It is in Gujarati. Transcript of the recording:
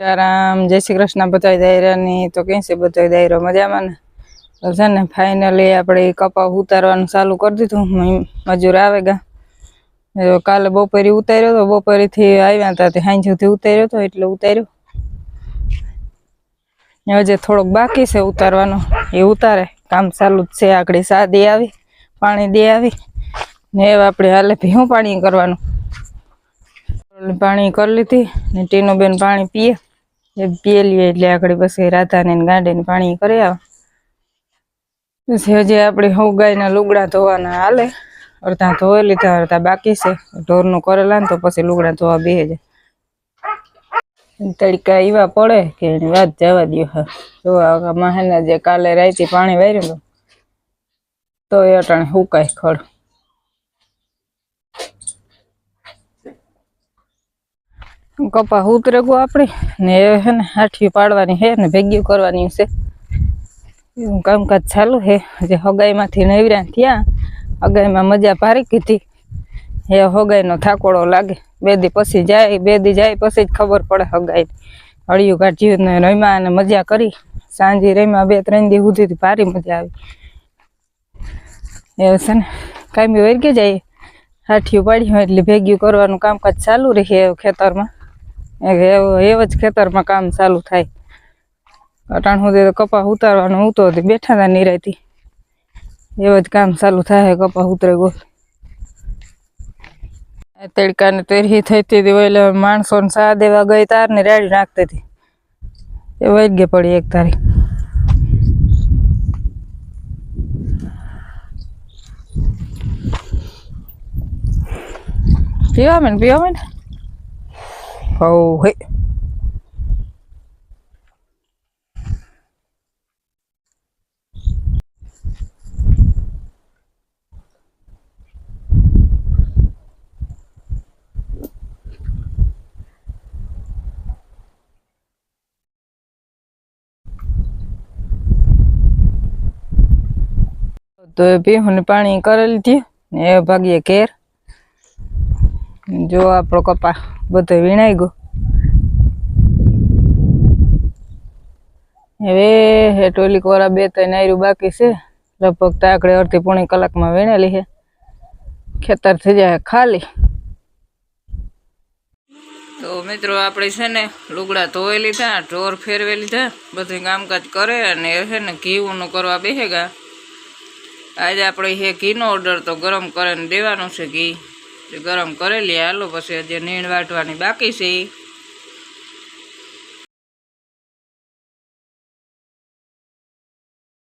સીતારામ, જય શ્રી કૃષ્ણ બધા દાયરાની તો કેમ છે બધા દાયરો મજામાં ને? છે ને ફાઇનલી આપણે કપા ઉતારવાનું ચાલુ કરી દીધું. મજૂર આવે ગા. કાલે બપોરે ઉતાર્યો તો બપોરેથી આવ્યા હતા તે સાંજ સુધી ઉતાર્યો તો એટલે ઉતાર્યો. હજે થોડોક બાકી છે ઉતારવાનો. એ ઉતારે. કામ ચાલુ જ છે. આગળ સાદી આવી, પાણી દે આવી. ને આપણે હાલે ભીહું પાણી કરવાનું. પાણી કરી લીધી ને ટીનું બેન પાણી પીએ. એ પીએ લઈએ એટલે આગળ પછી રાધાને ગાંડીને પાણી કરી આવે. પછી હજી આપણે હું ગાયના લુગડા ધોવાના હાલે. અડધા ધોઈ લીધા, અડધા બાકી છે. ઢોરનું કરેલા ને તો પછી લુગડા ધોવા બેહે જાય તડકા એવા પડે કે એની વાત જવા દો હા. મહેના જે કાલે રાયથી પાણી વાર્યું તો એ અટાણે હુકાય ખડ. કપા ઉતરે ગો આપણે ને હે ને હાઠી પાડવાની હે ને ભેગ્યું કરવાની છે. એવું કામકાજ ચાલુ હે. જે હગાઈમાંથી નવરા થયા, હગાઈમાં મજા ભારી કીધી. હે હગાઈનો થાકોડો લાગે. બે દી પછી જાય, બે દી જાય પછી જ ખબર પડે હગાઈ. હળિયું કાઢ્યું ને રમ્યા અને મજા કરી. સાંજે રમ્યા બે ત્રણ દી સુધી ભારી મજા આવી. એ છે ને કાંઈ વર્ગી જાય. હાઠિયું પાડ્યું એટલે ભેગ્યું કરવાનું કામકાજ ચાલુ રહે ખેતરમાં. એવું જ ખેતરમાં કામ ચાલુ થાય. અટાણ સુધી તો કપા ઉતારવાનું ઉતો હતી બેઠા હતા નિરાયતી એવા જ કામ ચાલુ થાય કપા ઉતરે ગો તડકાને તેરહી થઈ હતી એટલે માણસોને સા દેવા ગઈ તાર ને રેડી નાખતી હતી. એ ગઈ પડી એક તારી. પીવા મેં પીવા મેં હો હે. તો પીહું પાણી કરી લીધી ને એ ભાગીએ ઘેર. જો આપણો કપા બધો વીણાઈ ગયો. હવે હે ટોલી કોરા બે ત્રણ આયરું બાકી છે. લગભગ તાકડે અડધી પોણી કલાકમાં વીણેલી છે. ખેતર થઈ જાય ખાલી. તો મિત્રો આપણે છે ને લુગડા ધોઈ લીધા, ઢોર ફેરવી લીધા બધું કામકાજ કરે અને છે ને ઘીનું કરવા બેસેગા. આજે આપણે હે ઘીનો ઓર્ડર તો ગરમ કરીને દેવાનો છે ઘી. ગરમ કરેલી હાલો પછી હજી નીણ વાટવાની બાકી છે.